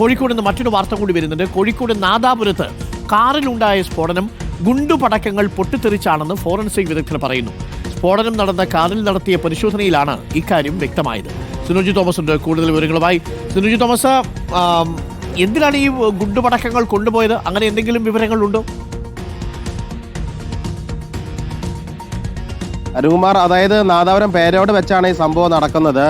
കോഴിക്കോട് നിന്ന് മറ്റൊരു വാർത്ത കൂടി വരുന്നുണ്ട്. കോഴിക്കോട് നാദാപുരത്ത് കാറിലുണ്ടായ സ്ഫോടനം ഗുണ്ടുപടക്കങ്ങൾ പൊട്ടിത്തെറിച്ചാണെന്ന് ഫോറൻസിക് വിദഗ്ധർ പറയുന്നു. സ്ഫോടനം നടന്ന കാറിൽ നടത്തിയ പരിശോധനയിലാണ് ഇക്കാര്യം വ്യക്തമായത്. സുനുജി തോമസ് ഉണ്ട് കൂടുതൽ വിവരങ്ങളുമായി സുനുജി തോമസ് എന്തിനാണ് ഈ ഗുണ്ടുപടക്കങ്ങൾ കൊണ്ടുപോയത്? അങ്ങനെ എന്തെങ്കിലും വിവരങ്ങളുണ്ടോ? അരുകുമാർ അതായത് നാദാപുരം പേരോട് വെച്ചാണ് ഈ സംഭവം നടക്കുന്നത്.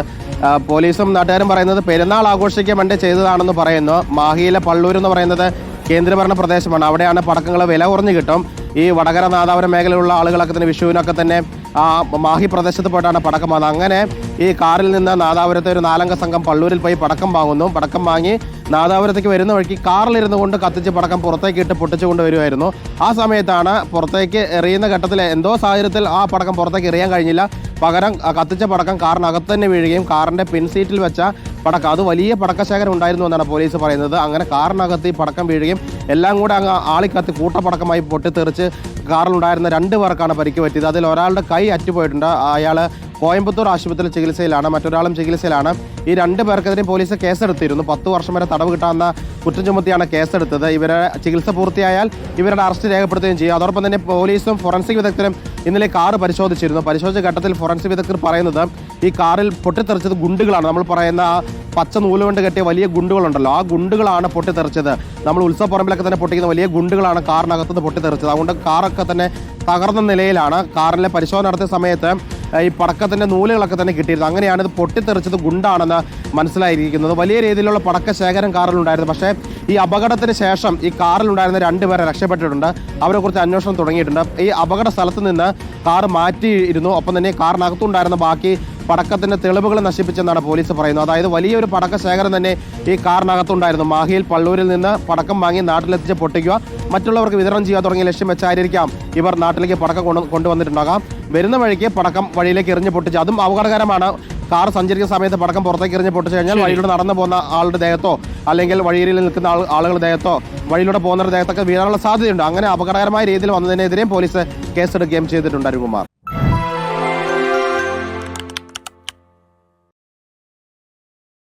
പോലീസും നാട്ടുകാരും പറയുന്നത് പെരുന്നാൾ ആഘോഷിക്കാൻ വേണ്ടി ചെയ്തതാണെന്ന് പറയുന്നു. മാഹിയിലെ പള്ളൂർ എന്ന് പറയുന്നത് കേന്ദ്രഭരണ പ്രദേശമാണ്. അവിടെയാണ് പടക്കങ്ങൾ വില കുറഞ്ഞു കിട്ടും. ഈ വടകര നാദാപുരം മേഖലയിലുള്ള ആളുകളൊക്കെ തന്നെ വിഷുവിനൊക്കെ തന്നെ ആ മാഹി പ്രദേശത്ത് പോയിട്ടാണ് പടക്കം വാങ്ങുന്നത്. അങ്ങനെ ഈ കാറിൽ നിന്ന് നാദാപുരത്തെ ഒരു നാലംഗ സംഘം പള്ളൂരിൽ പോയി പടക്കം വാങ്ങുന്നു. പടക്കം വാങ്ങി നാദാപുരത്തേക്ക് വരുന്ന വഴിക്ക് കാറിലിരുന്നു കൊണ്ട് കത്തിച്ച് പടക്കം പുറത്തേക്ക് ഇട്ട് പൊട്ടിച്ചുകൊണ്ട് വരുമായിരുന്നു ആ സമയത്താണ് പുറത്തേക്ക് എറിയുന്ന ഘട്ടത്തിൽ എന്തോ സാഹചര്യത്തിൽ ആ പടക്കം പുറത്തേക്ക് എറിയാൻ കഴിഞ്ഞില്ല. പകരം കത്തിച്ച പടക്കം കാറിനകത്ത് തന്നെ വീഴുകയും കാറിന്റെ പിൻസീറ്റിൽ വെച്ച പടക്കം അത് വലിയ പടക്കശേഖരം ഉണ്ടായിരുന്നു എന്നാണ് പോലീസ് പറയുന്നത്. അങ്ങനെ കാറിനകത്ത് ഈ പടക്കം വീഴുകയും എല്ലാം കൂടെ അങ്ങ് ആളിക്കത്തി കൂട്ടപ്പടക്കമായി പൊട്ടിത്തെറിച്ച് കാറിലുണ്ടായിരുന്ന രണ്ട് പേർക്കാണ് പരിക്ക് പറ്റിയത്. അതിൽ ഒരാളുടെ കൈ അറ്റുപോയിട്ടുണ്ട്. അയാൾ കോയമ്പത്തൂർ ആശുപത്രിയിൽ ചികിത്സയിലാണ് മറ്റൊരാളും ചികിത്സയിലാണ്. ഈ രണ്ട് പേർക്കെതിരെ പോലീസ് കേസെടുത്തിരുന്നു. പത്ത് വർഷം വരെ തടവ് കിട്ടാവുന്ന കുറ്റം ചുമത്തിയാണ് കേസെടുത്തത്. ഇവരെ ചികിത്സ പൂർത്തിയായാൽ ഇവരുടെ അറസ്റ്റ് രേഖപ്പെടുത്തുകയും ചെയ്യും. അതോടൊപ്പം തന്നെ പോലീസും ഫോറൻസിക് വിദഗ്ധരും ഇന്നലെ കാർ പരിശോധിച്ചിരുന്നു. പരിശോധിച്ച ഘട്ടത്തിൽ ഫോറൻസിക് വിദഗ്ധർ പറയുന്നത് ഈ കാറിൽ പൊട്ടിത്തെറിച്ചത് ഗുണ്ടുകളാണ്. നമ്മൾ പറയുന്ന ആ പച്ച നൂൽ കൊണ്ട് കെട്ടിയ വലിയ ഗുണ്ടുകളുണ്ടല്ലോ. ആ ഗുണ്ടുകളാണ് പൊട്ടിത്തെറിച്ചത്. നമ്മൾ ഉത്സവപ്പറമ്പിലൊക്കെ തന്നെ പൊട്ടിക്കുന്ന വലിയ ഗുണ്ടുകളാണ് കാറിനകത്തുനിന്ന് പൊട്ടിത്തെറിച്ചത്. അതുകൊണ്ട് കാറൊക്കെ തന്നെ തകർന്ന നിലയിലാണ്. കാറിലെ പരിശോധന നടത്തിയ സമയത്ത് ഈ പടക്കത്തിന്റെ നൂലുകളൊക്കെ തന്നെ കിട്ടിയിരുന്നത് അങ്ങനെയാണ് ഇത് പൊട്ടിത്തെറിച്ചത് ഗുണ്ടാണെന്ന് മനസ്സിലായിരിക്കുന്നത്. വലിയ രീതിയിലുള്ള പടക്ക ശേഖരം കാറിലുണ്ടായിരുന്നു. പക്ഷേ ഈ അപകടത്തിന് ശേഷം ഈ കാറിലുണ്ടായിരുന്ന രണ്ടുപേരെ രക്ഷപ്പെട്ടിട്ടുണ്ട്. അവരെ കുറിച്ച് അന്വേഷണം തുടങ്ങിയിട്ടുണ്ട്. ഈ അപകട സ്ഥലത്ത് നിന്ന് കാർ മാറ്റിയിരുന്നു. ഒപ്പം തന്നെ കാറിനകത്തുണ്ടായിരുന്ന ബാക്കി പടക്കത്തിന്റെ തെളിവുകൾ നശിപ്പിച്ചെന്നാണ് പോലീസ് പറയുന്നത്. അതായത് വലിയൊരു പടക്ക ശേഖരം തന്നെ ഈ കാറിനകത്തുണ്ടായിരുന്നു. മാഹിയിൽ പള്ളൂരിൽ നിന്ന് പടക്കം വാങ്ങി നാട്ടിലെത്തിച്ച് പൊട്ടിക്കുക മറ്റുള്ളവർക്ക് വിതരണം ചെയ്യുക തുടങ്ങിയ ലക്ഷ്യം വെച്ചായിരിക്കാം ഇവർ നാട്ടിലേക്ക് പടക്കം കൊണ്ടു കൊണ്ടുവന്നിട്ടുണ്ടാകാം. വരുന്ന വഴിക്ക് പടക്കം വഴിയിലേക്ക് എറിഞ്ഞ് പൊട്ടിച്ച് അതും അപകടകരമാണ്. കാർ സഞ്ചരിക്കുന്ന സമയത്ത് പടക്കം പുറത്തേക്ക് എറിഞ്ഞ് പൊട്ടിച്ചു കഴിഞ്ഞാൽ വഴിയിലൂടെ നടന്നു പോകുന്ന ആളുടെ ദേഹത്തോ അല്ലെങ്കിൽ വഴിയിൽ നിൽക്കുന്ന ആൾ ആളുകളുടെ ദേഹത്തോ വഴിയിലൂടെ പോകുന്നവരുടെ ദേഹത്തൊക്കെ വീഴാനുള്ള സാധ്യതയുണ്ട്. അങ്ങനെ അപകടകരമായ രീതിയിൽ വന്നതിനെതിരെയും പോലീസ് കേസെടുക്കുകയും ചെയ്തിട്ടുണ്ട് അരുകുമാർ